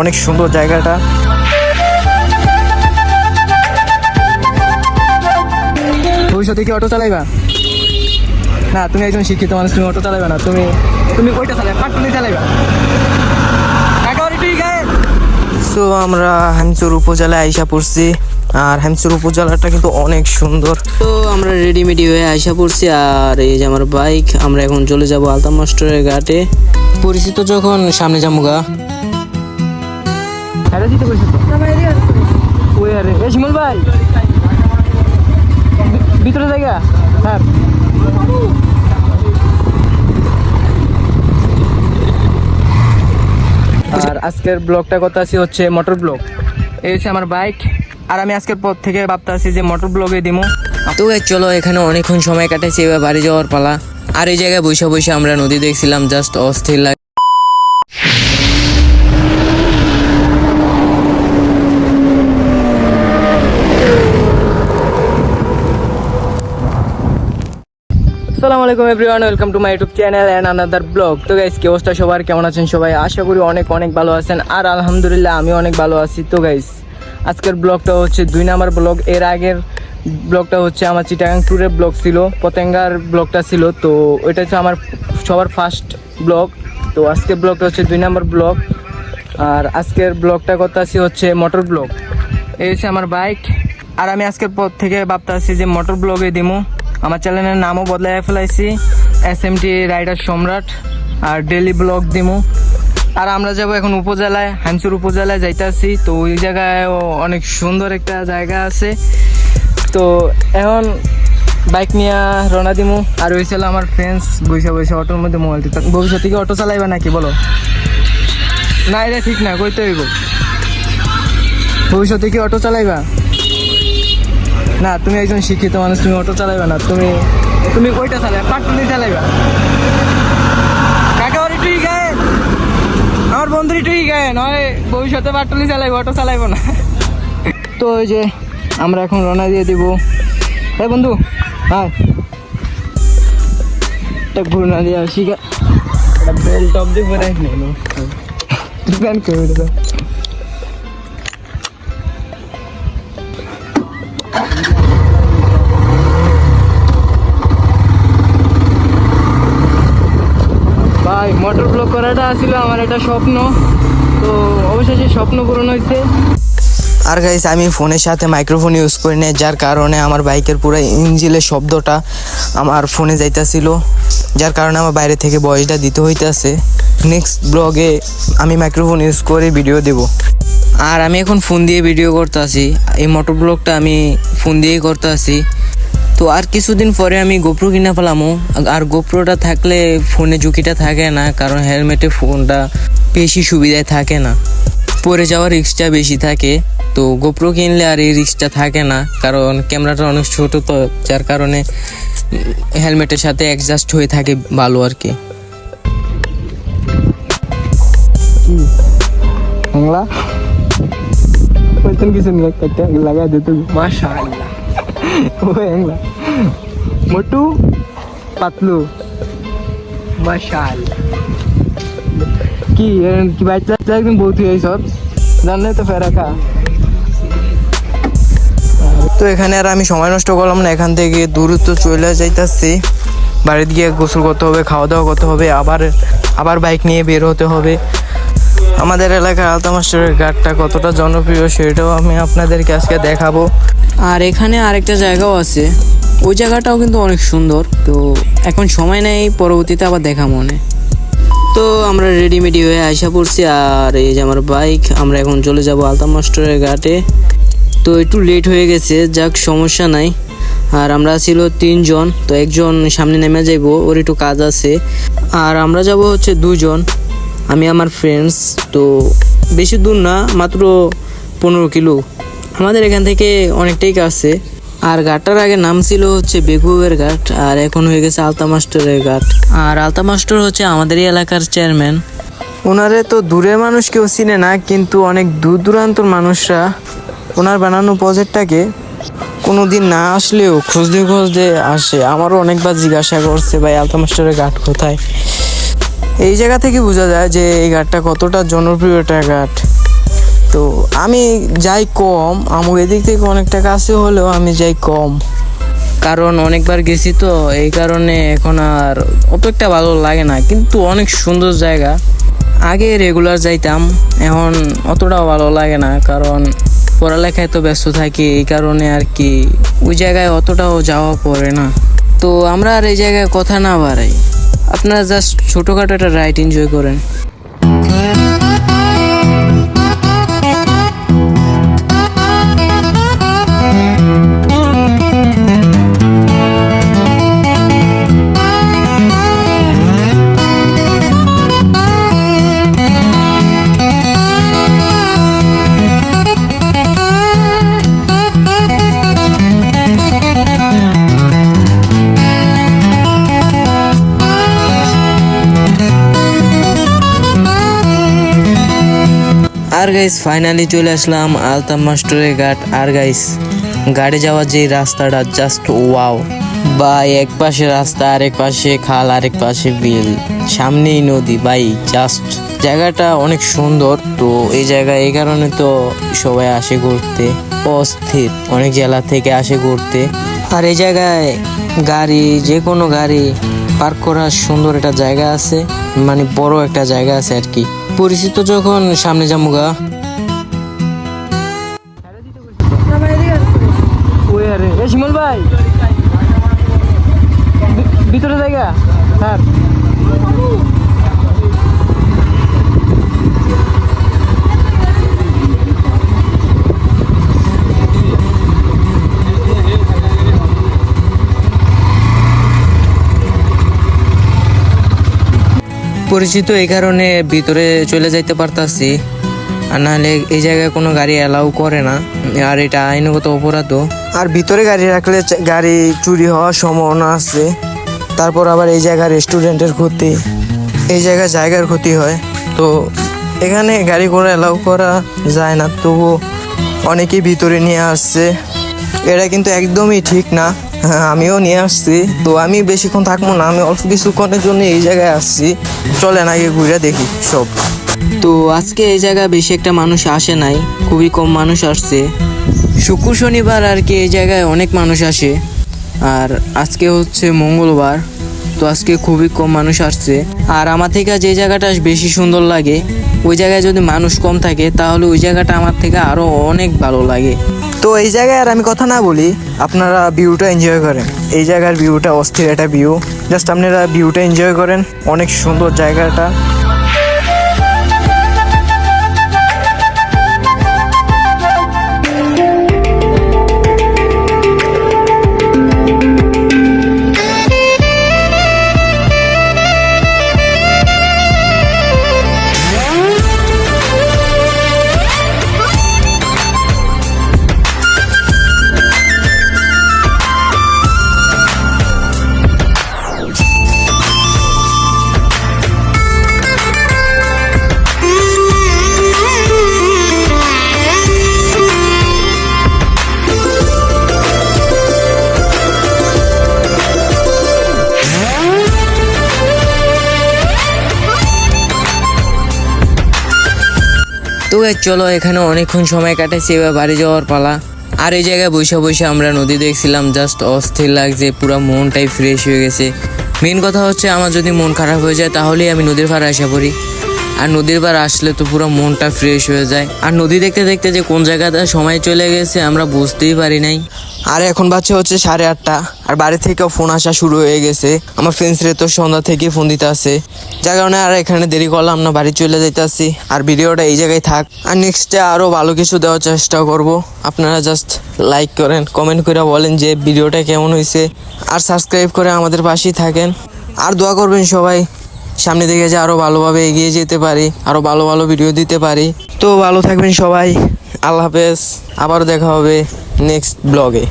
অনেক সুন্দর জায়গাটা। ভবিষ্যতে কি অটো চালাইবা? না তুমি একজন শিক্ষিত মানুষ তুমি অটো চালাইবা না তুমি তুমি ওইটা চালাইবা পাটুনি চালাইবা। সো আমরা হামচুর উপজেলায় আইসা পড়ছি আর হামচুর উপজেলাটা কিন্তু অনেক সুন্দর। তো আমরা রেডিমেডি হয়ে আইসা পড়ছি আর এই যে আমার বাইক আমরা এখন চলে যাব আলতা মাস্টারের ঘাটে। পরিচিত যখন সামনে যামুগা দিতে তো। ওই আরে এ শিমুল ভাই। ভিতরে জায়গা? হ্যাঁ। আর আজকের ব্লগটা কথা আছে হচ্ছে মোটর ব্লগ। এই হচ্ছে আমার বাইক। আর আমি আজকের পর থেকে ভাবতে আছি যে মোটর ব্লগে দিমু। তো চলো এখানে অনেকক্ষণ সময় কাটাইছি এবার বাড়ি যাওয়ার পালা। আর এই জায়গায় বসে বসে আমরা নদী দেখছিলাম জাস্ট অস্থির লাগে আসসালামু আলাইকুম everyone welcome to my YouTube channel and another vlog তো গাইস কি অবস্থা সবার? কেমন আছেন সবাই? আশা করি অনেক অনেক ভালো আছেন। আর আলহামদুলিল্লাহ আমি অনেক ভালো আছি। তো গাইস আজকের ব্লগটা হচ্ছে দুই নাম্বার ব্লগ এর আগের ব্লগটা হচ্ছে আমার চিটাগাং ট্যুরের ব্লগ ছিল, পতেঙ্গার ব্লগটা ছিল। তো ওইটা হচ্ছে আমার সবার ফার্স্ট ব্লগ তো আজকের ব্লগটা হচ্ছে দুই নাম্বার ব্লগ আর আজকের ব্লগটা করতে আসি হচ্ছে মোটর ব্লগ এই হচ্ছে আমার বাইক আর আমি আজকের পর থেকে ভাবতে আসছি যে মোটর ব্লগে দিমু। আমার চ্যানেলের নামও বদলাই ফেলাইছি। এস এম টি রাইডার সম্রাট আর ডেলি ব্লগ দিমু। আর আমরা যাব এখন উপজেলায় হামসুর উপজেলায় যাইতেছি। তো ওই জায়গায় অনেক সুন্দর একটা জায়গা আছে। তো এখন বাইক নিয়ে রওনা দিমু। আর ওই ছিল আমার ফ্রেন্ডস বসে বসে অটোর মধ্যে মোবাইল দিতে। ভবিষ্যতে কি অটো চালাইবা নাকি বলো? না, এটা ঠিক না, কইতে হইব। ভবিষ্যতে কি অটো চালাইবা? না তুমি একজন শিক্ষিত মানুষ তুমি অটো চালাইবে না তুমি তুমি ওইটা চালাইবা? পাটুনি চালাইবা? কাকা ওর একটু গায়ে আমার বন্ধুর একটু গায়ে নয় ভবিষ্যতে পাটুলি চালাইবো অটো চালাইবো না। তো ওই যে আমরা এখন রওনা দিয়ে দিব। হ্যাঁ বন্ধু হ্যাঁ একটা ঘুরনা দিয়ে শিখা একটা বেল টপ দিয়ে পরে প্যান্ট করে ছিল আমার একটা স্বপ্ন। তো অবশেষে স্বপ্ন পূরণ হয়েছে। আর গাইস আমি ফোনের সাথে মাইক্রোফোন ইউজ করি না যার কারণে আমার বাইকের পুরো ইঞ্জিনের শব্দটা আমার ফোনে যাইতাছিল। যার কারণে আমার বাইরে থেকে বয়সটা দিতে হইতাছে। নেক্সট ব্লগে আমি মাইক্রোফোন ইউজ করে ভিডিও দেব। আর আমি এখন ফোন দিয়ে ভিডিও করতে আসি এই মোটর ব্লগটা আমি ফোন দিয়েই করতে আসি তো আর কিছুদিন পরে আমি গোপ্রো কিনে ফেলামো। আর গোপ্রোটা থাকলে ফোনে ঝুঁকিটা থাকে না কারণ হেলমেটে ফোনটা বেশি সুবিধায় থাকে না। পরে যাওয়ার রিক্সটা বেশি থাকে। তো গোপ্রো কিনলে আর এই রিক্সটা থাকে না কারণ ক্যামেরাটা অনেক ছোট তো যার কারণে হেলমেটের সাথে অ্যাডজাস্ট হয়ে থাকে ভালো আর কি। বাংলা? কিছু লাগা দিত মাশাআল্লাহ। মোটু পাতলু মাশাআল্লাহ কি কি বাইক চালাতে একদম বহুত হয়ে সব জানলে তো ফেরাকা তো এখানে আর আমি সময় নষ্ট করলাম না, এখান থেকে দূরত্ব চলে যাইতাছি। বাড়িতে গিয়ে গোসল করতে হবে, খাওয়া দাওয়া করতে হবে, আবার আবার বাইক নিয়ে বের হতে হবে। আমাদের এলাকার আলতা মাস্টারের ঘাটটা কতটা জনপ্রিয় সেটাও আমি আপনাদেরকে আজকে দেখাবো। আর এখানে আরেকটা জায়গাও আছে। ওই জায়গাটাও কিন্তু অনেক সুন্দর। তো এখন সময় নেই, পরবর্তীতে আবার দেখা মনে। তো আমরা রেডিমেডি হয়ে আইসা পড়ছি। আর এই যে আমার বাইক আমরা এখন চলে যাব আলতা মাস্টারের ঘাটে। তো একটু লেট হয়ে গেছে, যাক সমস্যা নাই। আর আমরা ছিল তিনজন, তো একজন সামনে নেমে যাইবো, ওর একটু কাজ আছে। আর আমরা যাব হচ্ছে দুজন। আমি আমার ফ্রেন্ডস তো বেশি দূর না, মাত্র পনেরো কিলো। আমাদের এখান থেকে অনেকটাই কাছে। আর ঘাটটার আগে নাম ছিল হচ্ছে বেগুবের ঘাট, আর এখন হয়ে গেছে আলতা মাস্টারের ঘাট। আর আলতা মাস্টার হচ্ছে আমাদেরই এলাকার চেয়ারম্যান ওনারে তো দূরের মানুষ কেউ চিনে না, কিন্তু অনেক দূর দূরান্তর মানুষরা ওনার বানানো প্রজেক্টটাকে কোনো দিন না আসলেও খুঁজতে খুঁজতে আসে। আমারও অনেকবার জিজ্ঞাসা করছে, ভাই, আলতা মাস্টারের ঘাট কোথায়? এই জায়গা থেকে বোঝা যায় যে এই ঘাটটা কতটা জনপ্রিয় একটা ঘাট। তো আমি যাই কম আমার এদিক থেকে অনেকটা কাছে হলেও আমি যাই কম। কারণ অনেকবার গেছি তো, এই কারণে এখন আর অত একটা ভালো লাগে না। কিন্তু অনেক সুন্দর জায়গা। আগে রেগুলার যাইতাম, এখন অতটাও ভালো লাগে না। কারণ পড়ালেখায় তো ব্যস্ত থাকি, এই কারণে আর কি ওই জায়গায় অতটাও যাওয়া পড়ে না। তো আমরা আর এই জায়গায় কথা না বাড়াই। আপনারা জাস্ট ছোটোখাটো একটা রাইড এনজয় করেন। গাইস ফাইনালি চলে আসলাম আলতাম মাস্টরের ঘাট আর গাইস গাড়ি যাওয়ার যে রাস্তাটা জাস্ট ওয়াও বা এক পাশে রাস্তা, আরেক পাশে খাল, আরেক পাশে বিল, সামনেই নদী। ভাই জাস্ট জায়গাটা অনেক সুন্দর। তো এই জায়গায় এই কারণে তো সবাই আসে ঘুরতে। অস্থির, অনেক জেলা থেকে আসে ঘুরতে। আর এই জায়গায় গাড়ি যে কোনো গাড়ি পার্ক করার সুন্দর একটা জায়গা আছে। মানে বড় একটা জায়গা আছে আর কি। পরিচিত যখন সামনে যামুগা গা ভাই। ভিতরে জায়গা? স্যার পরিচিত এই কারণে ভিতরে চলে যাইতে পারতাছি। আর নাহলে এই জায়গায় কোনো গাড়ি অ্যালাউ করে না। আর এটা আইনগত অপরাধও। আর ভিতরে গাড়ি রাখলে গাড়ি চুরি হওয়ার সম্ভাবনা আছে। তারপর আবার এই জায়গা রেস্টুরেন্টের ক্ষতি। এই জায়গায় জায়গার ক্ষতি হয়। তো এখানে গাড়ি করে অ্যালাউ করা যায় না। তবু অনেকেই ভিতরে নিয়ে আসছে। এটা কিন্তু একদমই ঠিক না। আমিও নিয়ে আসছি। তো আমি বেশিক্ষণ থাকব না, আমি অল্প কিছুক্ষণের জন্য এই জায়গায় আসছি। চলেন আগে ঘুরে দেখি সব। তো আজকে এই জায়গায় বেশি একটা মানুষ আসে নাই, খুবই কম মানুষ আসছে। শুক্র, শনিবার আর কি এই জায়গায় অনেক মানুষ আসে। আর আজকে হচ্ছে মঙ্গলবার, তো আজকে খুবই কম মানুষ আসছে। আর আমার থেকে যে জায়গাটা বেশি সুন্দর লাগে, ওই জায়গায় যদি মানুষ কম থাকে, তাহলে ওই জায়গাটা আমার থেকে আরও অনেক ভালো লাগে। তো এই জায়গায় আর আমি কথা না বলি, আপনারা ভিউটা এনজয় করেন। এই জায়গার ভিউটা অস্থির একটা ভিউ। জাস্ট আপনারা ভিউটা এনজয় করেন। অনেক সুন্দর জায়গাটা। তো guys, চলো এখানে অনেকক্ষণ সময় কাটাইছি এবার বাড়ি যাওয়ার পালা। আর এই জায়গায় বসে বসে আমরা নদী দেখছিলাম জাস্ট অস্থির লাগছে পুরো মনটাই ফ্রেশ হয়ে গেছে। মেন কথা হচ্ছে আমার যদি মন খারাপ হয়ে যায় তাহলেই আমি নদীর পাড়ে আসা পড়ি। আর নদীর পাড়ে আসলে তো পুরো মনটা ফ্রেশ হয়ে যায়। আর নদী দেখতে দেখতে যে কোন জায়গাটা সময় চলে গেছে আমরা বুঝতেই পারি নাই। আর এখন বাচ্চা হচ্ছে সাড়ে আটটা। আর বাড়ি থেকেও ফোন আসা শুরু হয়ে গেছে। আমার ফ্রেন্ডসরে তো সন্ধ্যা থেকে ফোন দিতে আছে যার কারণে আর এখানে দেরি করলাম না, বাড়ি চলে যাইতেছি আর ভিডিওটা এই জায়গায় থাক। আর নেক্সটে আরও ভালো কিছু দেওয়ার চেষ্টা করব। আপনারা জাস্ট লাইক করেন কমেন্ট করে বলেন যে ভিডিওটা কেমন হয়েছে। আর সাবস্ক্রাইব করে আমাদের পাশেই থাকেন। আর দোয়া করবেন সবাই, সামনে দিকে যে আরও ভালোভাবে এগিয়ে যেতে পারি আরও ভালো ভালো ভিডিও দিতে পারি। তো ভালো থাকবেন সবাই। আল্লাহ হাফেজ। আবারও দেখা হবে। নেক্সট ব্লগে।